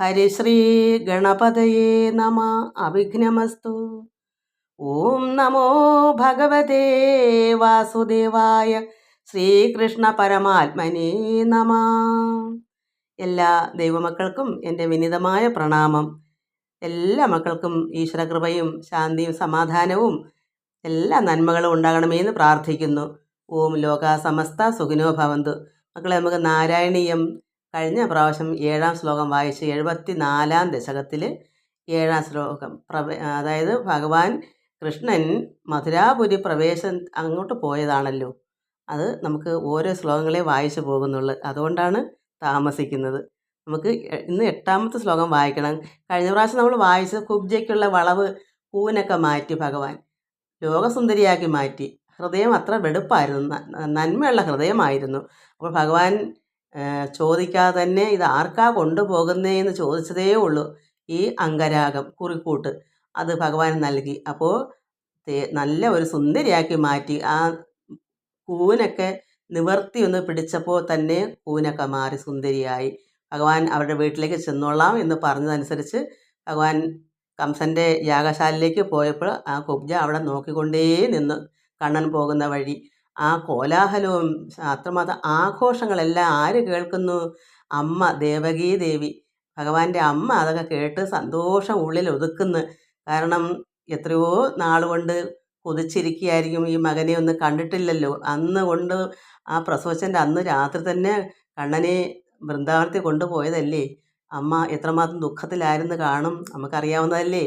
ഹരിശ്രീ ഗണപതയേ നമ അവിഘ്നമസ്തു ഓം നമോ ഭഗവതേ വാസുദേവായ ശ്രീകൃഷ്ണ പരമാത്മനേ നമ എല്ലാ ദൈവമക്കൾക്കും എന്റെ വിനിതമായ പ്രണാമം. എല്ലാ മക്കൾക്കും ഈശ്വരകൃപയും ശാന്തിയും സമാധാനവും എല്ലാ നന്മകളും ഉണ്ടാകണമേ എന്ന് പ്രാർത്ഥിക്കുന്നു. ഓം ലോക സമസ്ത സുഖിനോ ഭവന്തു. മക്കളെ നമുക്ക് നാരായണീയം കഴിഞ്ഞ പ്രാവശ്യം ഏഴാം ശ്ലോകം വായിച്ച് എഴുപത്തി നാലാം ദശകത്തിൽ ഏഴാം ശ്ലോകം പ്രവേ അതായത് ഭഗവാൻ കൃഷ്ണൻ മധുരാപുരി പ്രവേശം അങ്ങോട്ട് പോയതാണല്ലോ. അത് നമുക്ക് ഓരോ ശ്ലോകങ്ങളെ വായിച്ചു പോകുന്നുള്ളൂ. അതുകൊണ്ടാണ് താമസിക്കുന്നത്. നമുക്ക് ഇന്ന് എട്ടാമത്തെ ശ്ലോകം വായിക്കണം. കഴിഞ്ഞ പ്രാവശ്യം നമ്മൾ വായിച്ച കുബ്ജയ്ക്കുള്ള വളവ് പൂവിനൊക്കെ മാറ്റി ഭഗവാൻ. ലോകസുന്ദരിയാക്കി മാറ്റി. ഹൃദയം അത്ര വെടുപ്പായിരുന്നു. നന്മയുള്ള ഹൃദയമായിരുന്നു. അപ്പോൾ ഭഗവാൻ ചോദിക്കാതെ തന്നെ ഇത് ആർക്കാ കൊണ്ടുപോകുന്നതെന്ന് ചോദിച്ചതേ ഉള്ളൂ. ഈ അംഗരാഗം കുറിക്കൂട്ട്. അത് ഭഗവാൻ നൽകി. അപ്പോൾ നല്ല ഒരു സുന്ദരിയാക്കി മാറ്റി. ആ കൂനൊക്കെ നിവർത്തി ഒന്ന് പിടിച്ചപ്പോൾ തന്നെ കൂനൊക്കെ മാറി സുന്ദരിയായി. ഭഗവാൻ അവരുടെ വീട്ടിലേക്ക് ചെന്നോളാം എന്ന് പറഞ്ഞതനുസരിച്ച് ഭഗവാൻ കംസന്റെ യാഗശാലയിലേക്ക് പോയപ്പോൾ ആ കുബ്ജ അവിടെ നോക്കിക്കൊണ്ടേ നിന്ന് കണ്ണൻ പോകുന്ന വഴി ആ കോലാഹലവും അത്രമാത്രം ആഘോഷങ്ങളെല്ലാം ആര് കേൾക്കുന്നു? അമ്മ ദേവകീ ദേവി ഭഗവാന്റെ അമ്മ അതൊക്കെ കേട്ട് സന്തോഷം ഉള്ളിൽ ഒതുക്കുന്നു കാരണം എത്രയോ നാളുകൊണ്ട് കൊതിച്ചിരിക്കുകയായിരിക്കും ഈ മകനെ ഒന്ന് കണ്ടിട്ടില്ലല്ലോ. അന്ന് കൊണ്ട് ആ പ്രസവച്ചന്റെ അന്ന് രാത്രി തന്നെ കണ്ണനെ വൃന്ദാവനത്തിൽ കൊണ്ടുപോയതല്ലേ? അമ്മ എത്രമാത്രം ദുഃഖത്തിലായിരുന്നു കാണും. നമുക്കറിയാവുന്നതല്ലേ?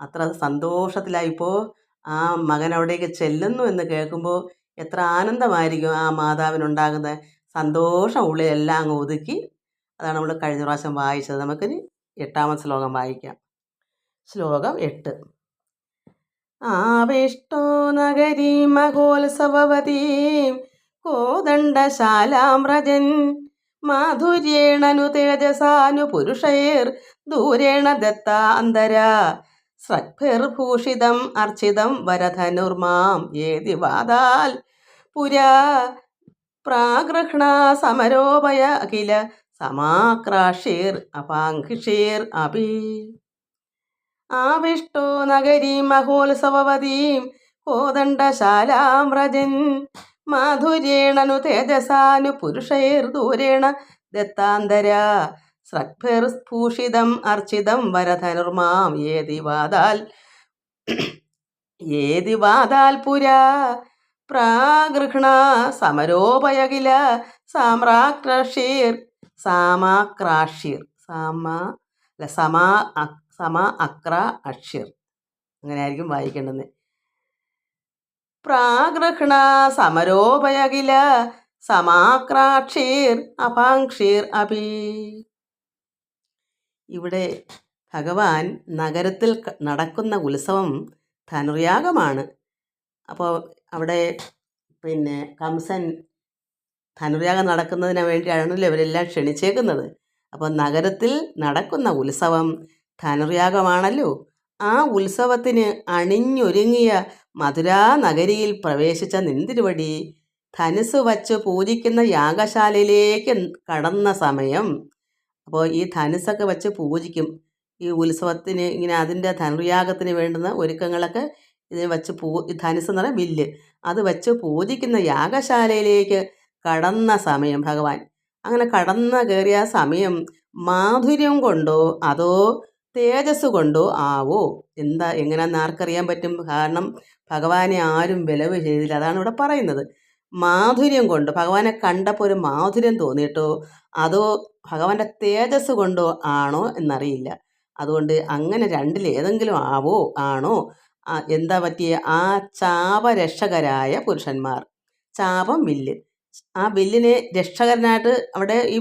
അത്ര സന്തോഷത്തിലായിപ്പോൾ ആ മകൻ അവിടേക്ക് ചെല്ലുന്നു എന്ന് കേൾക്കുമ്പോൾ എത്ര ആനന്ദമായിരിക്കും ആ മാതാവിനുണ്ടാകുന്ന സന്തോഷം ഉള്ളിലെല്ലാം അങ്ങ് ഒതുക്കി. അതാണ് നമ്മൾ കഴിഞ്ഞ പ്രാവശ്യം വായിച്ചത്. നമുക്കിനി എട്ടാമത് ശ്ലോകം വായിക്കാം. ശ്ലോകം എട്ട്. ആവേഷ്ടോ നഗരീ മഹോത്സവവതീം കോദണ്ഡശാലാം രജൻ മാധുര്യേണനു തേജസാനു പുരുഷൈർ ദൂരേണ ദത്ത അന്തര സ്രഗ്ഭിർഭൂഷിതം അർച്ചിതം വരധനുർമാം ഏതി വാദാൽ പുരാ പ്രാഗ്രഹണ സമരോപയ അഖില സമാക്രാഷീർ അപാങ്കിഷീർ അപി ആവിഷ്ടോ നഗരീ മഹോത്സവവതീം കോദണ്ഡശാലാം വ്രജൻ മാധുര്യേണനു തേജസാനു പുരുഷേർ ദൂരേണ ദത്താന്തര സ്രഗ്ഭിർഭൂഷിതം അർച്ചിതം വരധനുർമാം. ഏതി വാദാൽ ഏതി വാദാൽ പുരാ പ്രാഗൃഹ്ണ സമരോപയകില സാമ്രാക്രഷീർ സാമാക്രാഷീർ സാമാ അല്ല സമാ സമ അക്ര അക്ഷീർ. അങ്ങനെ ആയിരിക്കും വായിക്കേണ്ടത്. പ്രാഗൃഹ്ണ സമരോപയകില സമാക്രാക്ഷീർ അപാക്ഷീർ അപി. ഇവിടെ ഭഗവാൻ നഗരത്തിൽ നടക്കുന്ന ഉത്സവം ധനുർയാഗമാണ് അപ്പോൾ അവിടെ പിന്നെ കംസൻ ധനുർയാഗം നടക്കുന്നതിന് വേണ്ടിയാണല്ലോ ഇവരെല്ലാം ക്ഷണിച്ചേക്കുന്നത്. അപ്പോൾ നഗരത്തിൽ നടക്കുന്ന ഉത്സവം ധനുർയാഗമാണല്ലോ ആ ഉത്സവത്തിന് അണിഞ്ഞൊരുങ്ങിയ മധുരാ നഗരിയിൽ പ്രവേശിച്ച നിന്തിരുവടി ധനുസ് വച്ച് പൂജിക്കുന്ന യാഗശാലയിലേക്ക് കടന്ന സമയം. അപ്പോൾ ഈ ധനുസൊക്കെ വച്ച് പൂജിക്കും. ഈ ഉത്സവത്തിന് ഇങ്ങനെ അതിന്റെ ധനുർയാഗത്തിന് വേണ്ടുന്ന ഒരുക്കങ്ങളൊക്കെ ഇതിന് വെച്ച് പൂ ധനുസ് എന്ന് പറയുന്ന വില്ല് അത് വെച്ച് പൂജിക്കുന്ന യാഗശാലയിലേക്ക് കടന്ന സമയം ഭഗവാൻ. അങ്ങനെ കടന്ന കയറിയ സമയം മാധുര്യം കൊണ്ടോ അതോ തേജസ് കൊണ്ടോ ആവോ? എന്താ എങ്ങനെയാന്ന് ആർക്കറിയാൻ പറ്റും? കാരണം ഭഗവാനെ ആരും വിലവ് ചെയ്തില്ല. അതാണ് ഇവിടെ പറയുന്നത്. മാധുര്യം കൊണ്ട് ഭഗവാനെ കണ്ടപ്പോൾ ഒരു മാധുര്യം തോന്നിയിട്ടോ? അതോ ഭഗവാന്റെ തേജസ് കൊണ്ടോ ആണോ എന്നറിയില്ല. അതുകൊണ്ട് അങ്ങനെ രണ്ടിൽ ഏതെങ്കിലും ആവോ ആണോ? എന്താ പറ്റിയ? ആ ചാപരക്ഷകരായ പുരുഷന്മാർ. ചാപം വില്ല്. ആ വില്ലിനെ രക്ഷകരനായിട്ട് അവിടെ ഈ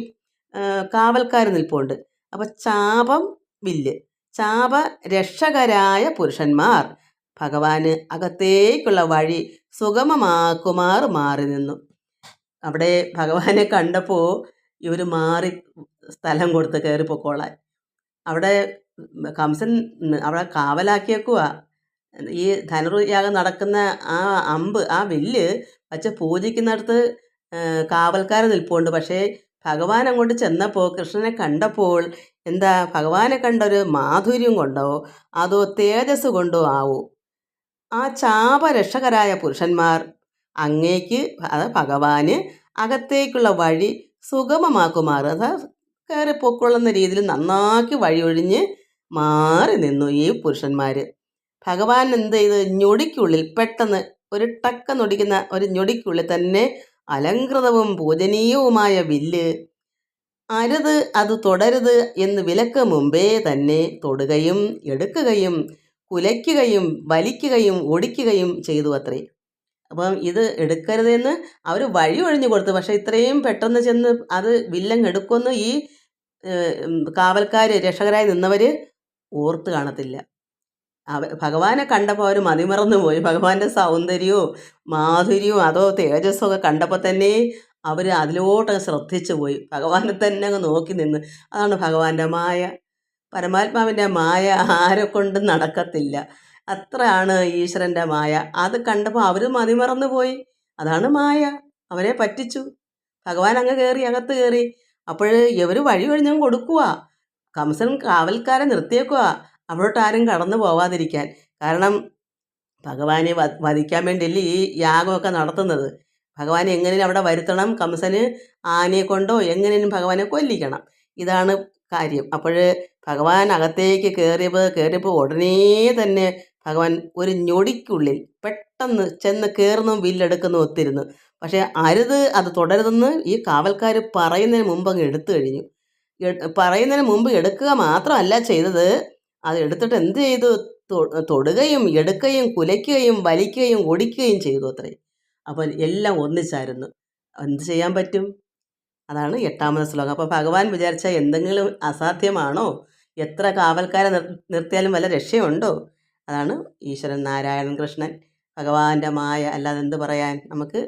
കാവൽക്കാർ നിൽപ്പുണ്ട്. അപ്പോൾ ചാപം വില്ല്. ചാപ രക്ഷകരായ പുരുഷന്മാർ ഭഗവാന് അകത്തേക്കുള്ള വഴി സുഗമമാക്കുമാർ മാറി നിന്നു. അവിടെ ഭഗവാനെ കണ്ടപ്പോൾ ഇവർ മാറി സ്ഥലം കൊടുത്ത് കയറി പൊക്കോളാൻ അവിടെ കംസൻ അവിടെ കാവലാക്കിയേക്കുക ഈ ധനുർയാഗം നടക്കുന്ന ആ അമ്പ് ആ വില്ല് വച്ച് പൂജിക്കുന്നിടത്ത് കാവൽക്കാർ നിൽപ്പുണ്ട്. പക്ഷേ ഭഗവാൻ അങ്ങോട്ട് ചെന്നപ്പോൾ കൃഷ്ണനെ കണ്ടപ്പോൾ എന്താ ഭഗവാനെ കണ്ടൊരു മാധുര്യം കൊണ്ടോ അതോ തേജസ് കൊണ്ടോ ആവോ. ആ ചാപരക്ഷകരായ പുരുഷന്മാർ അങ്ങേക്ക് അത് ഭഗവാന് അകത്തേക്കുള്ള വഴി സുഗമമാക്കുമാർ അത് കയറി പൊക്കൊള്ളുന്ന രീതിയിൽ നന്നാക്കി വഴിയൊഴിഞ്ഞ് മാറി നിന്നു ഈ പുരുഷന്മാർ ഭഗവാൻ എന്ത് ചെയ്ത്? ഞൊടിക്കുള്ളിൽ പെട്ടെന്ന് ഒരു ടക്ക നൊടിക്കുന്ന ഒരു ഞൊടിക്കുള്ളിൽ തന്നെ അലങ്കൃതവും പൂജനീയവുമായ വില്ല് അരുത് അത് തുടരുത് എന്ന് വിലക്ക് മുമ്പേ തന്നെ തൊടുകയും എടുക്കുകയും കുലയ്ക്കുകയും വലിക്കുകയും ഒടിക്കുകയും ചെയ്തു അത്രേ. അപ്പം ഇത് എടുക്കരുതെന്ന് അവർ വഴി ഒഴിഞ്ഞു കൊടുത്തു. പക്ഷേ ഇത്രയും പെട്ടെന്ന് ചെന്ന് അത് വില്ലങ്ങ് എടുക്കുമെന്ന് ഈ കാവൽക്കാർ രക്ഷകരായി നിന്നവർ ഓർത്ത് കാണത്തില്ല. ഭഗവാനെ കണ്ടപ്പോൾ അവർ മതിമറന്നു പോയി ഭഗവാന്റെ സൗന്ദര്യവും മാധുര്യവും അതോ തേജസ്സോ ഒക്കെ കണ്ടപ്പോൾ തന്നെ അവർ അതിലോട്ട് ശ്രദ്ധിച്ചു പോയി ഭഗവാനെ തന്നെ അങ്ങ് നോക്കി നിന്ന്. അതാണ് ഭഗവാന്റെ മായ. പരമാത്മാവിന്റെ മായ ആരെ കൊണ്ടും നടക്കത്തില്ല. അത്രയാണ് ഈശ്വരന്റെ മായ. അത് കണ്ടപ്പോൾ അവർ മതിമറന്നു പോയി അതാണ് മായ. അവരെ പറ്റിച്ചു. ഭഗവാൻ അങ്ങ് കയറി അകത്ത് കയറി അപ്പോൾ ഇവർ വഴി ഒഴിഞ്ഞങ്ങ് കൊടുക്കുക കംസൻ കാവൽക്കാരെ നിർത്തിയേക്കുക അവിടോട്ട് ആരും കടന്നു പോവാതിരിക്കാൻ. കാരണം ഭഗവാനെ വധിക്കാൻ വേണ്ടിയല്ലേ ഈ യാഗമൊക്കെ നടത്തുന്നത്. ഭഗവാനെ എങ്ങനെയും അവിടെ വരുത്തണം. കംസന് ആനയെ കൊണ്ടോ എങ്ങനെയും ഭഗവാനെ കൊല്ലിക്കണം. ഇതാണ് കാര്യം. അപ്പോൾ ഭഗവാൻ അകത്തേക്ക് കയറിയപ്പോൾ കയറിയപ്പോൾ ഉടനെ തന്നെ ഭഗവാൻ ഒരു ഞൊടിക്കുള്ളിൽ പെട്ടെന്ന് ചെന്ന് കയറുന്നു വില്ലെടുക്കുന്നു ഒത്തിരുന്നു. പക്ഷേ അരുത് അത് തുടരുതെന്ന് ഈ കാവൽക്കാർ പറയുന്നതിന് മുമ്പ് അങ്ങ് എടുത്തു കഴിഞ്ഞു. പറയുന്നതിന് മുമ്പ് എടുക്കുക മാത്രമല്ല ചെയ്തത് അത് എടുത്തിട്ട് എന്ത് ചെയ്തു? തൊടുകയും എടുക്കുകയും കുലയ്ക്കുകയും വലിക്കുകയും ഒടിക്കുകയും ചെയ്തു അത്രേ അപ്പോൾ എല്ലാം ഒന്നിച്ചായിരുന്നു. എന്ത് ചെയ്യാൻ പറ്റും? അതാണ് എട്ടാമത്തെ ശ്ലോകം. അപ്പോൾ ഭഗവാൻ വിചാരിച്ച എന്തെങ്കിലും അസാധ്യമാണോ? എത്ര കാവൽക്കാരെ നിർ നിർത്തിയാലും വല്ല രക്ഷയുണ്ടോ? അതാണ് ഈശ്വരൻ നാരായണൻ കൃഷ്ണൻ. ഭഗവാന്റെ മായ അല്ലാതെ എന്ത് പറയാൻ? നമുക്ക്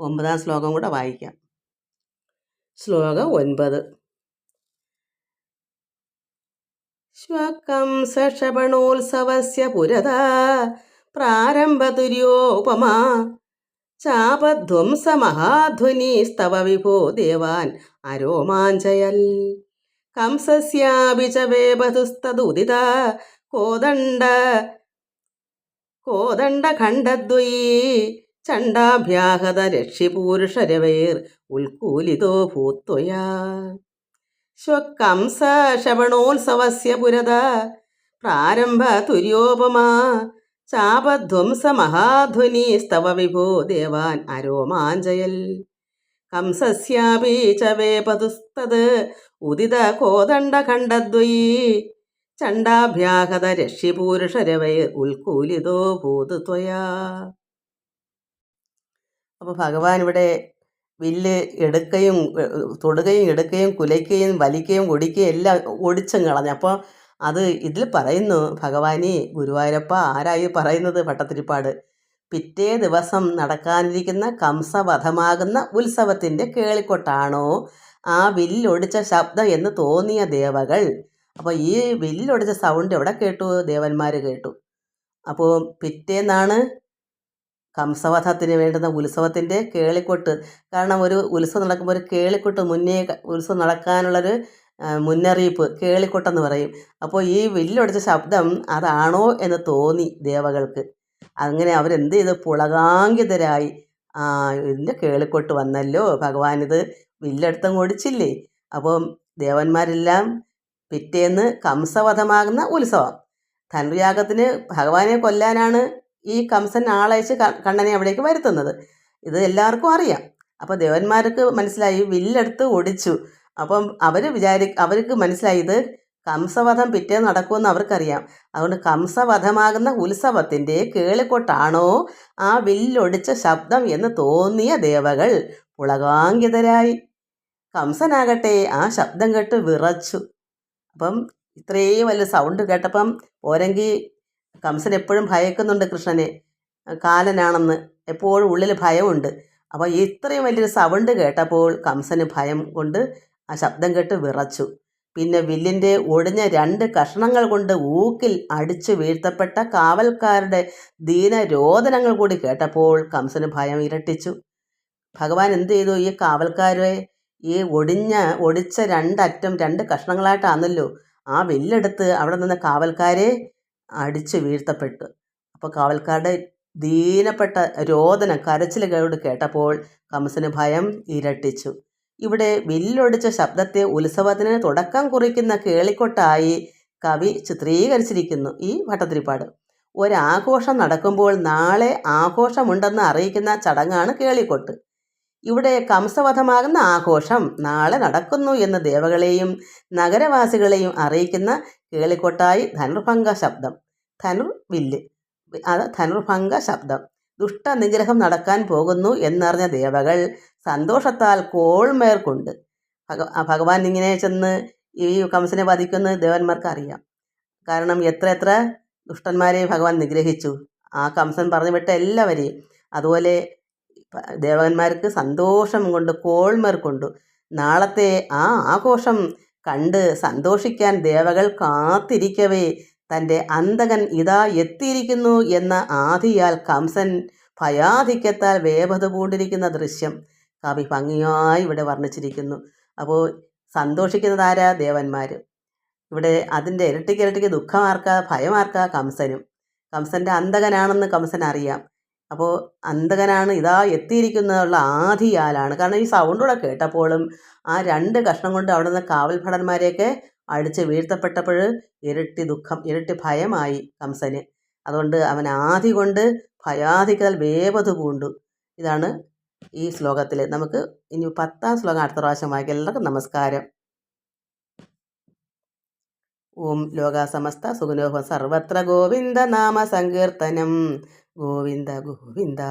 ഒമ്പതാം ശ്ലോകം കൂടെ വായിക്കാം. ശ്ലോകം ഒൻപത്. ശ്വകംസക്ഷപണോത്സവസ്യ പുരത. പ്രാരംഭതുര്യോപമാ ചാപധ്വംസമഹാധ്വനിസ്തവ വിഭോ ദേവാൻ അരോമാഞ്ചയൽ. കംസസ്യാപി കോദണ്ഡ കോദണ്ഡഖണ്ഡദ്വയീ ചണ്ഡാഭ്യാഹത രക്ഷിപൂരുഷരവൈർ ഉൽക്കൂലിതോ ഭൂത്വയാ. ശ്വകംസ ശവണോത്സവസ്യ പുരത. പ്രാരംഭ തുര്യോപമാ. ചാപധ്വംസ മഹാധ്വനി സ്തവ വിഭോ ദേവാൻ അരോമാഞ്ചയൽ കംസസ്യാപി ച വേപതുസ്തത്. ഉദിത കോദണ്ഡ കോദണ്ഡഖണ്ഡദ്വയീ ചണ്ഡാഭ്യാഹത രക്ഷിപൂരുഷരവൈ ഉൽക്കൂലിതോ ഭൂതുത്വയാ അപ്പോൾ ഭഗവാൻ ഇവിടെ വില്ല് എടുക്കുകയും തൊടുകയും എടുക്കുകയും കുലയ്ക്കുകയും വലിക്കുകയും ഒടിക്കുകയും എല്ലാം ഒടിച്ചും കളഞ്ഞു. അപ്പോൾ അത് ഇതിൽ പറയുന്നു ഭഗവാനെ ഗുരുവായൂരപ്പ ആരായി പറയുന്നത്? ഭട്ടത്തിരിപ്പാട് പിറ്റേ ദിവസം നടക്കാനിരിക്കുന്ന കംസവധമാകുന്ന ഉത്സവത്തിന്റെ കേളിക്കൊട്ടാണോ? ആ വില്ലൊടിച്ച ശബ്ദം എന്ന് തോന്നിയ ദേവകൾ. അപ്പോൾ ഈ വില്ലൊടിച്ച സൗണ്ട് എവിടെ കേട്ടു? ദേവന്മാർ കേട്ടു. അപ്പോൾ പിറ്റേന്നാണ് കംസവധത്തിന് വേണ്ടുന്ന ഉത്സവത്തിന്റെ കേളിക്കൊട്ട്. കാരണം ഒരു ഉത്സവം നടക്കുമ്പോൾ ഒരു കേളിക്കൊട്ട് മുന്നേ ഉത്സവം നടക്കാനുള്ളൊരു മുന്നറിയിപ്പ് കേളിക്കൊട്ടെന്ന് പറയും. അപ്പോൾ ഈ വില്ലൊടിച്ച ശബ്ദം അതാണോ എന്ന് തോന്നി ദേവകൾക്ക്. അങ്ങനെ അവരെന്ത് ചെയ്ത്? പുളകാങ്കിതരായി. ആ ഇതിന്റെ കേളിക്കൊട്ട് വന്നല്ലോ? ഭഗവാൻ ഇത് വില്ലെടുത്തും ഓടിച്ചില്ലേ? അപ്പം ദേവന്മാരെല്ലാം പിറ്റേന്ന് കംസവധമാകുന്ന ഉത്സവം. ധനുയാഗത്തിന് ഭഗവാനെ കൊല്ലാനാണ് ഈ കംസൻ ആളയച്ച് കണ്ണനെ അവിടേക്ക് വരുത്തുന്നത്. ഇത് എല്ലാവർക്കും അറിയാം. അപ്പോൾ ദേവന്മാർക്ക് മനസ്സിലായി വില്ലെടുത്ത് ഒടിച്ചു. അപ്പം അവർ വിചാരി അവർക്ക് മനസ്സിലായി ഇത് കംസവധം പിറ്റേ നടക്കുമെന്ന് അവർക്കറിയാം. അതുകൊണ്ട് കംസവധമാകുന്ന ഉത്സവത്തിന്റെ കേളിക്കൊട്ടാണോ ആ വില്ലൊടിച്ച ശബ്ദം എന്ന് തോന്നിയ ദേവകൾ പുളകാങ്കിതരായി. കംസനാകട്ടെ ആ ശബ്ദം കേട്ട് വിറച്ചു. അപ്പം ഇത്രയും വലിയ സൗണ്ട് കേട്ടപ്പം പോരെങ്കിൽ കംസൻ എപ്പോഴും ഭയക്കുന്നുണ്ട് കൃഷ്ണനെ. കാലനാണെന്ന് എപ്പോഴും ഉള്ളിൽ ഭയമുണ്ട്. അപ്പോൾ ഇത്രയും വലിയൊരു സൗണ്ട് കേട്ടപ്പോൾ കംസന് ഭയം കൊണ്ട് ആ ശബ്ദം കേട്ട് വിറച്ചു. പിന്നെ വില്ലിന്റെ ഒടിഞ്ഞ രണ്ട് കഷ്ണങ്ങൾ കൊണ്ട് ഊക്കിൽ അടിച്ചു വീഴ്ത്തപ്പെട്ട കാവൽക്കാരുടെ ദീനരോധനങ്ങൾ കൂടി കേട്ടപ്പോൾ കംസന് ഭയം ഇരട്ടിച്ചു. ഭഗവാൻ എന്ത് ചെയ്തു? ഈ കാവൽക്കാരെ ഈ ഒടിഞ്ഞ ഒടിച്ച രണ്ടറ്റം രണ്ട് കഷ്ണങ്ങളായിട്ടാണല്ലോ ആ വില്ലെടുത്ത് അവിടെ നിന്ന് കാവൽക്കാരെ അടിച്ച് വീഴ്ത്തപ്പെട്ടു. അപ്പോൾ കാവൽക്കാരുടെ ദീനപ്പെട്ട രോദനം കരച്ചിൽ കേട് കേട്ടപ്പോൾ കംസന് ഭയം ഇരട്ടിച്ചു. ഇവിടെ വില്ലൊടിച്ച ശബ്ദത്തെ ഉത്സവത്തിന് തുടക്കം കുറിക്കുന്ന കേളിക്കൊട്ടായി കവി ചിത്രീകരിച്ചിരിക്കുന്നു ഈ ഭട്ടതിരിപ്പാട് ഒരാഘോഷം നടക്കുമ്പോൾ നാളെ ആഘോഷമുണ്ടെന്ന് അറിയിക്കുന്ന ചടങ്ങാണ് കേളിക്കൊട്ട്. ഇവിടെ കംസവധമാകുന്ന ആഘോഷം നാളെ നടക്കുന്നു എന്ന് ദേവകളെയും നഗരവാസികളെയും അറിയിക്കുന്ന കേളിക്കൊട്ടായി ധനുർഭംഗ ശബ്ദം. ധനുർ വില്ല്. അത് ധനുർഭംഗ ശബ്ദം. ദുഷ്ട നിഗ്രഹം നടക്കാൻ പോകുന്നു എന്നറിഞ്ഞ ദേവകൾ സന്തോഷത്താൽ കോൾമേർ കൊണ്ട് ഭഗ ഭഗവാൻ ഇങ്ങനെ ചെന്ന് ഈ കംസനെ വധിക്കുന്നു ദേവന്മാർക്ക് അറിയാം കാരണം എത്ര എത്ര ദുഷ്ടന്മാരെ ഭഗവാൻ നിഗ്രഹിച്ചു. ആ കംസൻ പറഞ്ഞു വിട്ട എല്ലാവരെയും. അതുപോലെ ദേവന്മാർക്ക് സന്തോഷം കൊണ്ട് കോൾമർ കൊണ്ടു നാളത്തെ ആ ആഘോഷം കണ്ട് സന്തോഷിക്കാൻ ദേവകൾ കാത്തിരിക്കവേ. തന്റെ അന്തകൻ ഇതാ എത്തിയിരിക്കുന്നു എന്ന ആധിയാൽ കംസൻ ഭയാധിക്യത്താൽ വേപത പൂണ്ടിരിക്കുന്ന ദൃശ്യം കവി ഭംഗിയായി ഇവിടെ വർണിച്ചിരിക്കുന്നു. അപ്പോൾ സന്തോഷിക്കുന്നതാരാ ദേവന്മാർ ഇവിടെ അതിന്റെ ഇരട്ടിക്ക് ഇരട്ടിക്ക് ദുഃഖമാർക്ക ഭയമാർക്ക കംസനും. കംസന്റെ അന്തകനാണെന്ന് കംസൻ അറിയാം അപ്പോൾ അന്തകനാണ് ഇതാ എത്തിയിരിക്കുന്നതുള്ള ആധിയാലാണ്. കാരണം ഈ സൗണ്ട് കൂടെ കേട്ടപ്പോഴും ആ രണ്ട് കഷ്ണം കൊണ്ട് അവിടെ നിന്ന് കാവൽഭടന്മാരെയൊക്കെ അടിച്ച് വീഴ്ത്തപ്പെട്ടപ്പോൾ ഇരട്ടി ദുഃഖം ഇരട്ടി ഭയമായി കംസന്. അതുകൊണ്ട് അവൻ ആധി കൊണ്ട് ഭയാധിക്കൽ വേപത് പൂണ്ടു. ഇതാണ് ഈ ശ്ലോകത്തിൽ നമുക്ക് ഇനി പത്താം ശ്ലോകം അടുത്ത പ്രാവശ്യം വായിക്കാം എല്ലാവർക്കും നമസ്കാരം. ഓം ലോകാസമസ്ത സുഖനോഹ സർവത്ര ഗോവിന്ദ നാമ സങ്കീർത്തനം. గోవింద గోవింద